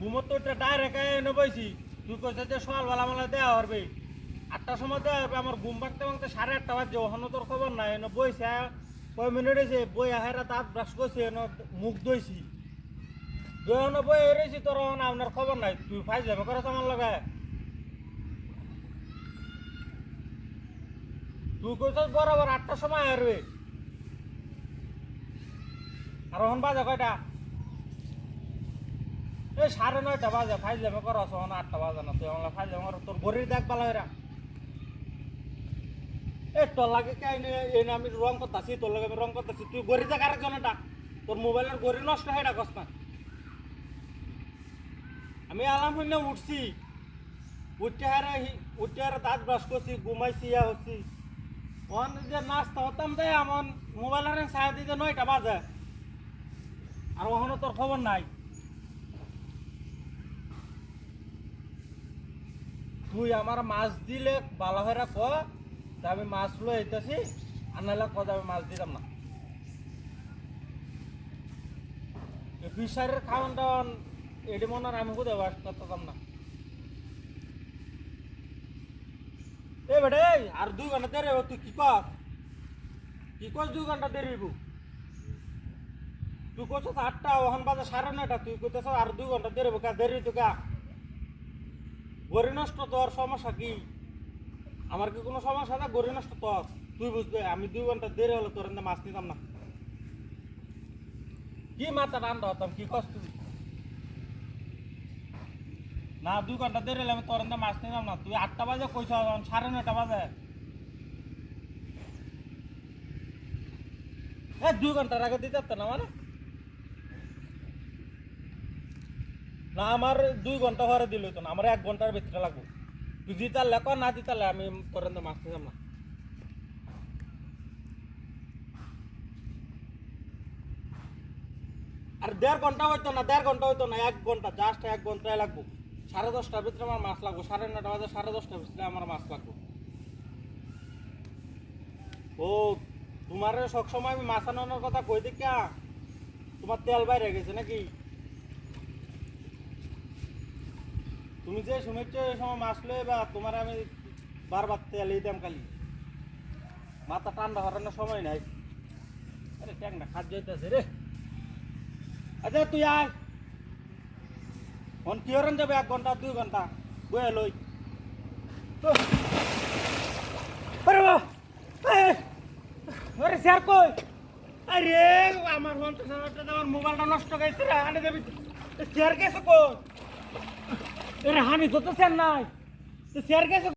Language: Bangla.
ঘুমোর তো এটা ডাইরেক্ট এনে বইছি। তুই কইছে যে সকালবেলা মেলা দেওয়া পারবে আটটার সময় দেওয়া পারবে আমার ঘুম ভাঙতে ভাঙতে সাড়ে আটটা বাজছে ওখানে তোর খবর নাই। এনে বইছে, কয় মিনিট হয়েছে বই আহেরা দাঁত ব্রাশ করছে, এনে মুখ দইছি দোয়ানো বই রয়েছি তোর আপনার খবর নাই। তুই ফাইজ যাবে করে আমার লগায় তুই কইছিস বরাবর আটটার সময় আসবে আর ওখান বাজে কয়টা? এই সাড়ে নয়টা বাজে ফাইজ যাবে করো ওখানে আটটা বাজে না, তুই আমার ফাইজ যাবে তোর গরির দেখ পালা এরা এই তোর লাগে কে এনে আমি রং করতেছি, তোর লাগে আমি রং করতেছি, তুই গরি দেখ আরেকজনটা তোর মোবাইলের গরি নষ্ট হয় না কস না আমি আলাম হইলে উঠছি, উঠতে হারে উঠতে হারে দাঁত ব্রাশ করছি, ঘুমাইছি, ইয়া হচ্ছি। ওখান যে নাস্তা হতাম দেয় আমার মোবাইলের সাড়ে দিতে নয়টা বাজে। আর ওখানে তোর খবর নাই। তুই আমার মাছ দিলে ভালো হয়ে ক আমি মাছ আইতেছি, আর নাহলে কদ আমি মাছ দিতাম না। ফিশারের খাওয়ান টাওয়ান এটি মনে হয় আমি কোথায় বাস করতাম না। এ বেটে আর দুই ঘণ্টা দেরি তুই কি কর? কি কর দুই ঘণ্টা দেরি? তুই কইছ আটটা, ওখান বাজে সাড়ে নয়টা, তুই কইতেছ আর দুই ঘণ্টা দেরি কা দেরি তো কা? গড়ি নষ্ট তোর সমস্যা কি? আমার কি কোনো সমস্যা না? গড়ি নষ্ট তোর তুই বুঝবে, আমি দুই ঘণ্টা দেরি হলে তোর মাছ নিতাম না। কি মাথা টান্ডা হতাম, কি কষ্ট? না, দুই ঘণ্টা দেরি হলে আমি তোর মাছ নিতাম না। তুই আটটা বাজে কইছ সাড়ে নয়টা বাজে। দুই ঘণ্টার আগে দিতে না মানে? না, আমার দুই ঘণ্টা হরে দিল তো না, আমার এক ঘণ্টার ভিতরে লাগবো। তুই দিতার লেখ না দিতালে আমি তোর এনে মাছ নিতাম না। আর দেড় ঘণ্টা হইতো না, দেড় ঘণ্টা হইতো না, এক ঘণ্টা জাস্ট এক ঘন্টায় লাগবো। সাড়ে দশটার ভিতরে আমার মাছ লাগবো, সাড়ে নটা বাজে সাড়ে দশটার ভিতরে আমার মাছ লাগবো। ও, তোমার সবসময় আমি মাছ আনানোর কথা কই দেখা তোমার তেল বাইরে গেছে নাকি? তুমি যে শুনেছ এই সময় মাছ লয়ে বা তোমার আমি বারবার তেল দিতাম কালি। মাথা ঠান্ডা হরানোর সময় নাই। আরে ট্যাংটা খাদ্য হইতেছে রে। আচ্ছা তুই আয়। ফোন কি হরণ যাবে এক ঘণ্টা, দুই ঘণ্টা? বয়ে লই। আরে স্যার কই? আরে, আমার ফোন তো আমার মোবাইলটা নষ্ট গেছে রে, আনে দেবি স্যার গেছে কই? এরে হানি তো তো স্যার নাই স্যার গেছে